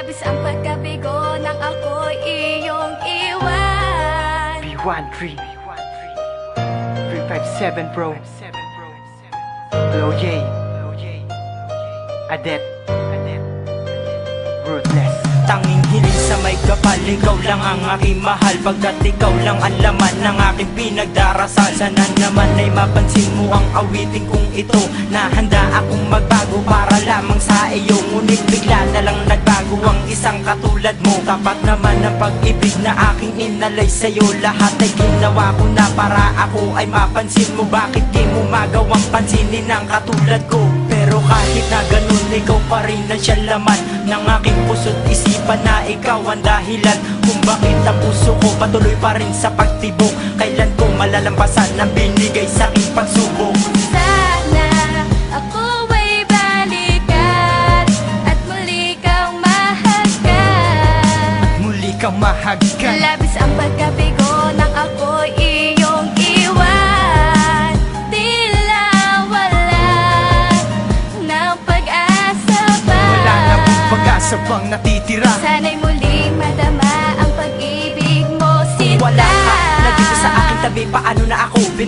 ang pagkabigo nang ako'y iyong iwan. B1 3 357 bro. J. Adet Ruthless. Tanging hiling sa may kapal Ikaw lang ang aking mahal. Pagkat ikaw lang ang laman ng aking pinagdarasal. Sana naman ay mapansin mo ang awiting kong ito. Na handa akong magbago para lamang sa iyo. Ngunit bigla na lang isang katulad mo. Tapat naman ang pag-ibig na aking inalay sa'yo. Lahat ay ginawa ko na para ako ay mapansin mo. Bakit di mo magawang pansinin ang katulad ko? Pero kahit na ganun ikaw pa rin ang siya laman Ng aking puso't isipan na ikaw ang dahilan Kung bakit ang puso ko patuloy pa rin sa pagtibok. Kailan ko malalampasan mahagkan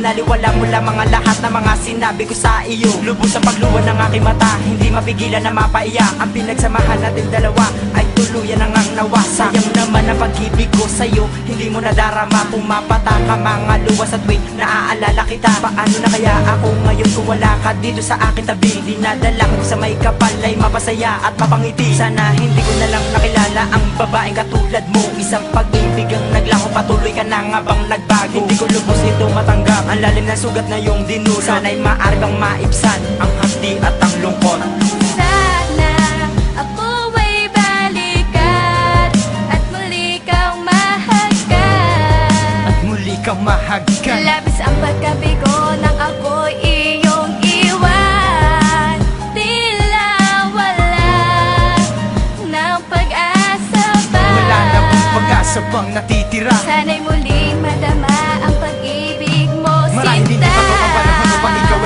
na ako? Binaliwala mo lamang ang lahat ng mga sinabi ko sa iyo. Lubos ang pagluwan ng aking mata Hindi mapigilan na mapaiyak Ang pinagsamahan natin dalawa Ay tuluyan ang ang nawa. Sayang naman ang pag-ibig ko sa'yo Hindi mo nadarama Pumapata ka mga luwas at wait Naaalala kita. Paano na kaya ako ngayon kung wala ka dito sa aking tabi? Dinadala ko sa may kapal ay mapasaya at mapangiti. Sana hindi ko na lang nakilala ang babaeng katulad mo. Isang pag-ibig ang naglaho patuloy ka na nga bang nagbago Hindi ko lubos ito matanggap. Ang lalim ng sugat na yung dinulot Sana'y maaari bang maibsan Ang hati at ang lungkot. Sana ako ay balikan At muli kang mahagkan. At muli kang mahagkan. Labis ang pagkabigo nang ako'y iyong iwan. Tila wala ng pag-asa pa Wala na pag-asa pang natitira? Sana'y muling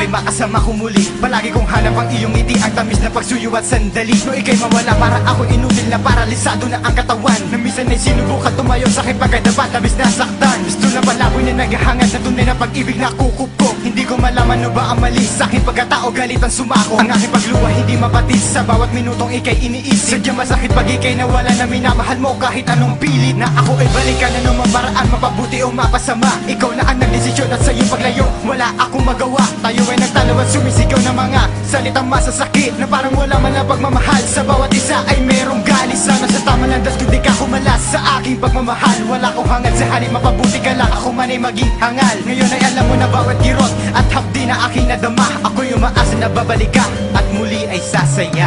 upang ikaw ay makasama ko muli. Palagi kong hanap ang iyong ngiti Ang tamis na pagsuyo at sandali No ikay mawala. Para ako inutil na paralisado na ang katawan. Na minsan ay sinubukan tumayo sa aking pagkadapat Tamis na saktan. Gusto na palaboy na naghahangad na tunay na pag-ibig na kukup ko Hindi ko malaman no ba ang mali Sa aking pagkatao galit ang sumako. Ang aking pagluwa hindi mapatid Sa bawat minutong ikay iniisip. Sadyang masakit pag ikay nawala na minamahal mo Kahit anong pilit na ako ay balikan na nung maparaan Mapabuti o mapasama. Ikaw na ang nagdesisyon at sa iyong paglayo. Wala akong magawa Tayo ay nagtalo at sumisigaw ng mga Salitang masasakit Na parang wala man lang pagmamahal. Sa bawat isa ay merong galis Sana sa tama lang das kundi ka humalas Sa aking pagmamahal. Wala ko hangad sa halip Mapabuti ka lang. Ako man ay maging hangal. Ngayon ay alam mo na bawat kirot At hapdi na aking nadama. Ako'y umaasa na babalik ka At muli ay sasaya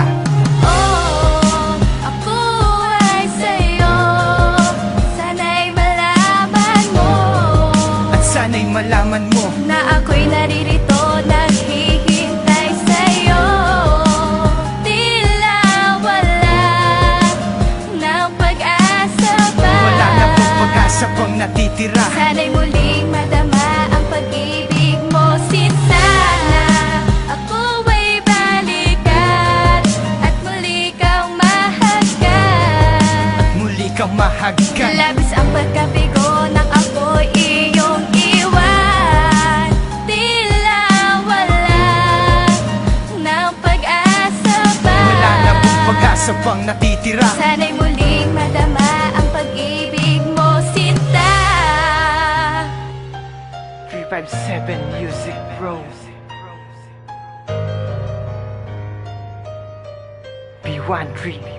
pang natitira. Sana'y muling madama ang pag-ibig mo Sinta. Ako ay balikan At muli kang mahagkan. Muli kang mahagkan. Labis ang pagkabigo nang ako'y iyong iwan. Tila wala ng pag-asa pa Wala na pong pag-asa pang natitira. Sana'y muling 357 Music Bro. B1 3